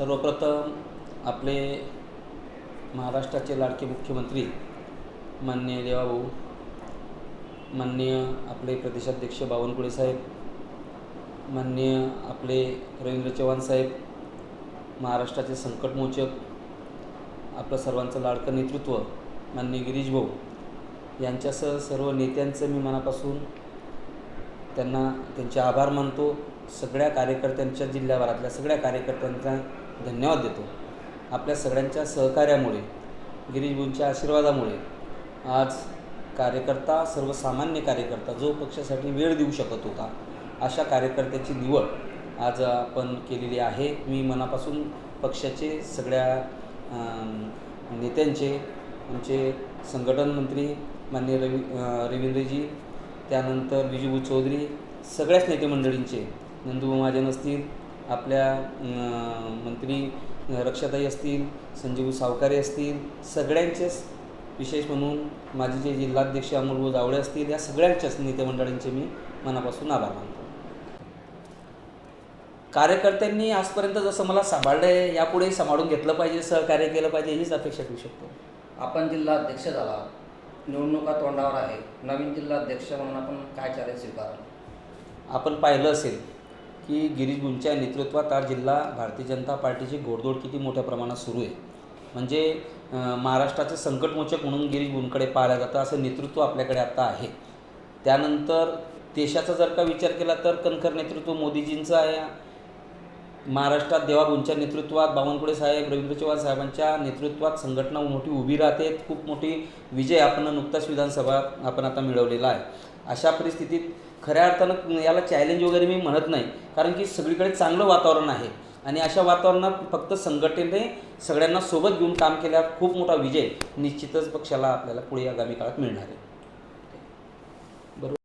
सर्वप्रथम आपले महाराष्ट्राचे लाडके मुख्यमंत्री माननीय देवाभाऊ माननीय आपले प्रदेशाध्यक्ष बावनकुळे साहेब माननीय आपले रवींद्र चव्हाण साहेब महाराष्ट्राचे संकटमोचक आपलं सर्वांचं लाडकं नेतृत्व माननीय गिरीश भाऊ यांच्यासह सर्व नेत्यांचं मी मनापासून त्यांना त्यांचे आभार मानतो. सगळ्या कार्यकर्त्यांच्या जिल्ह्याभरातल्या सगळ्या कार्यकर्त्यांचा धन्यवाद देतो. आपल्या सगळ्यांच्या सहकार्यामुळे गिरीशबूंच्या आशीर्वादामुळे आज कार्यकर्ता सर्वसामान्य कार्यकर्ता जो पक्षासाठी वेळ देऊ शकत होता अशा कार्यकर्त्याची निवड आज आपण केलेली आहे. मी मनापासून पक्षाचे सगळ्या नेत्यांचे आमचे संघटन मंत्री माननीय रवी रविंद्रजी रवींद्रजी त्यानंतर विजूभू चौधरी सगळ्याच नेते मंडळींचे नंदू महाजन असतील आपल्या मंत्री रक्षाताई असतील संजीव सावकारे असतील सगळ्यांचेच विशेष म्हणून माझे जे जिल्हाध्यक्ष अमोलभाऊ जावळे असतील या सगळ्यांच्याच नेते मंडळींचे मी मनापासून आभार मानतो. कार्यकर्त्यांनी आजपर्यंत जसं मला सांभाळलं आहे यापुढेही सांभाळून घेतलं पाहिजे सहकार्य केलं पाहिजे हीच अपेक्षा ठेवू शकतो. आपण जिल्हाध्यक्ष झाला निवडणुका तोंडावर आहे. नवीन जिल्हाध्यक्ष म्हणून आपण काय चॅलेंज स्वीकाराल? आपण पाहिलं असेल की गिरीश गुंच्या नेतृत्वात आज जिल्हा भारतीय जनता पार्टीची घोडदौड किती मोठ्या प्रमाणात सुरू आहे? म्हणजे महाराष्ट्राचे संकटमोचक म्हणून गिरीश गुंकडे पाहिलं जातं असं नेतृत्व आपल्याकडे आता आहे. त्यानंतर देशाचा जर का विचार केला तर कणखर नेतृत्व मोदीजींचं आहे महाराष्ट्रात देवाबूंच्या नेतृत्वात बावनकुळे साहेब रवींद्र चव्हाण साहेबांच्या नेतृत्वात संघटना मोठी उभी राहते. खूप मोठी विजय आपण नुकताच विधानसभा आपण आता मिळवलेला आहे. अशा परिस्थितीत खऱ्या अर्थानं याला चॅलेंज वगैरे मी म्हणत नाही कारण की सगळीकडे चांगलं वातावरण आहे. आणि अशा वातावरणात फक्त संघटनेने सगळ्यांना सोबत घेऊन काम केल्यावर खूप मोठा विजय निश्चितच पक्षाला आपल्याला पुढे आगामी काळात मिळणार आहे.